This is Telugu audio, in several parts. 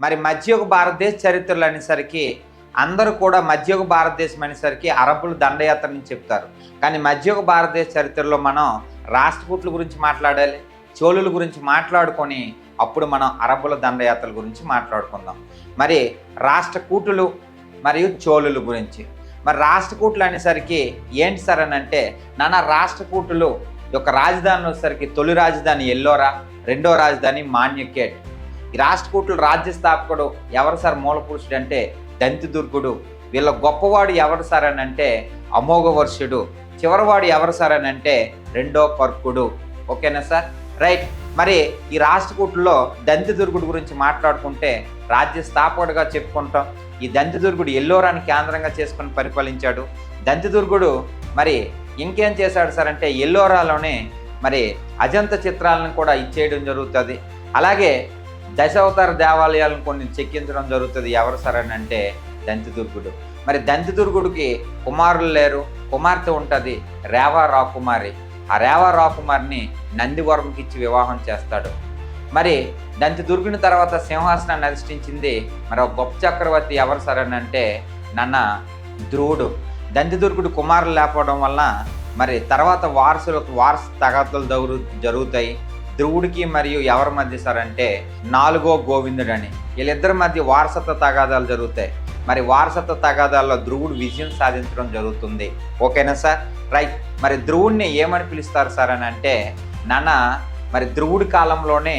మరి మధ్యయుగ భారతదేశ చరిత్రలు అనేసరికి అందరూ కూడా మధ్యయుగ భారతదేశం అనేసరికి అరబ్బులు దండయాత్ర అని చెప్తారు. కానీ మధ్యయుగ భారతదేశ చరిత్రలో మనం రాష్ట్రకూట్ల గురించి మాట్లాడాలి చోళుల గురించి మాట్లాడుకొని అప్పుడు మనం అరబ్బుల దండయాత్రల గురించి మాట్లాడుకుందాం. మరి రాష్ట్రకూటులు మరియు చోళుల గురించి. మరి రాష్ట్రకూటులు అనేసరికి ఏంటి సార్ అని అంటే నాన్న రాష్ట్రకూటులు యొక్క రాజధాని వచ్చేసరికి తొలి రాజధాని ఎల్లోరా రెండో రాజధాని మాన్యకేట్. ఈ రాష్ట్రకూటులు రాజ్య స్థాపకుడు ఎవరు సార్ మూల పురుషుడు అంటే దంతిదుర్గుడు. వీళ్ళ గొప్పవాడు ఎవరు సార్ అని అంటే అమోఘవర్షుడు. చివరివాడు ఎవరు సార్ అని అంటే రెండో కర్కుడు ఓకేనా సార్? రైట్. మరి ఈ రాష్ట్రకూటులో దంతిదుర్గుడు గురించి మాట్లాడుకుంటే రాజ్య స్థాపకుడుగా చెప్పుకుంటాం. ఈ దంతిదుర్గుడు ఎల్లోరాని కేంద్రంగా చేసుకుని పరిపాలించాడు. దంతిదుర్గుడు మరి ఇంకేం చేశాడు సార్ అంటే ఎల్లోరాలోనే మరి అజంత చిత్రాలను కూడా ఇచ్చేయడం జరుగుతుంది. అలాగే దశావతార దేవాలయాలను కొన్ని చెక్కించడం జరుగుతుంది. ఎవరు సరే అంటే దంతిదుర్గుడు. మరి దంతిదుర్గుడికి కుమారులు లేరు. కుమార్తె ఉంటుంది రేవా రాకుమారి. ఆ రేవా రాకుమారిని నందివర్మకి ఇచ్చి వివాహం చేస్తాడు. మరి దంతి దుర్గుని తర్వాత సింహాసనాన్ని అధిష్ఠించింది మరి ఒక గొప్ప చక్రవర్తి ఎవరు సరే అంటే నన్న ధ్రువుడు దంతిదుర్గుడు కుమారులు లేకపోవడం వల్ల మరి తర్వాత వారసులకు వారసు తగాదులు దౌరు జరుగుతాయి. ధ్రువుడికి మరియు ఎవరి మధ్య సార్ అంటే నాలుగో గోవిందుడు అని వీళ్ళిద్దరి మధ్య వారసత్వ తగాదాలు జరుగుతాయి. మరి వారసత్వ తగాదాల్లో ధ్రువుడు విజయం సాధించడం జరుగుతుంది. ఓకేనా సార్? రైట్. మరి ధ్రువుడిని ఏమని పిలుస్తారు సార్ అని అంటే నాన్న మరి ధ్రువుడి కాలంలోనే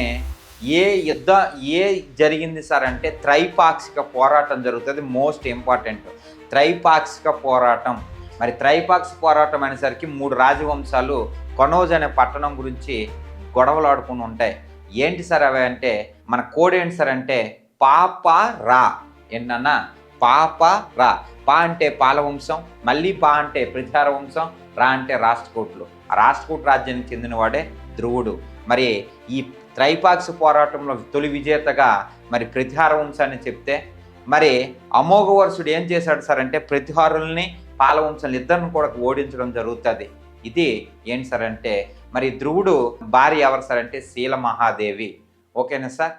ఏ యుద్ధ ఏ జరిగింది సార్ అంటే త్రైపాక్షిక పోరాటం జరుగుతుంది. Most important. త్రైపాక్షిక పోరాటం. మరి త్రైపాక్షిక పోరాటం అనేసరికి మూడు రాజవంశాలు కొనోజ్ అనే పట్టణం గురించి గొడవలు ఆడుకుని ఉంటాయి. ఏంటి సార్ అవి అంటే మన కోడ్ ఏంటి సార్ అంటే పాప రా. ఏంటన్నా? పాప రా. పా అంటే పాలవంశం మళ్ళీ పా అంటే ప్రతిహార వంశం రా అంటే రాష్ట్రకూట్లు. రాష్ట్రకూట్ రాజ్యానికి చెందినవాడే ధ్రువుడు. మరి ఈ త్రైపాక్ష పోరాటంలో తొలి విజేతగా మరి ప్రతిహార వంశాన్ని చెప్తే మరి అమోఘవర్షుడు ఏం చేశాడు సార్ అంటే ప్రతిహారుల్ని పాలవంశాలు ఇద్దరిని కూడా ఓడించడం జరుగుతుంది. ఇది ఏంటి సార్ అంటే మరి ధ్రువుడు భార్య ఎవరు సార్ అంటే శీల మహాదేవి ఓకేనా సార్?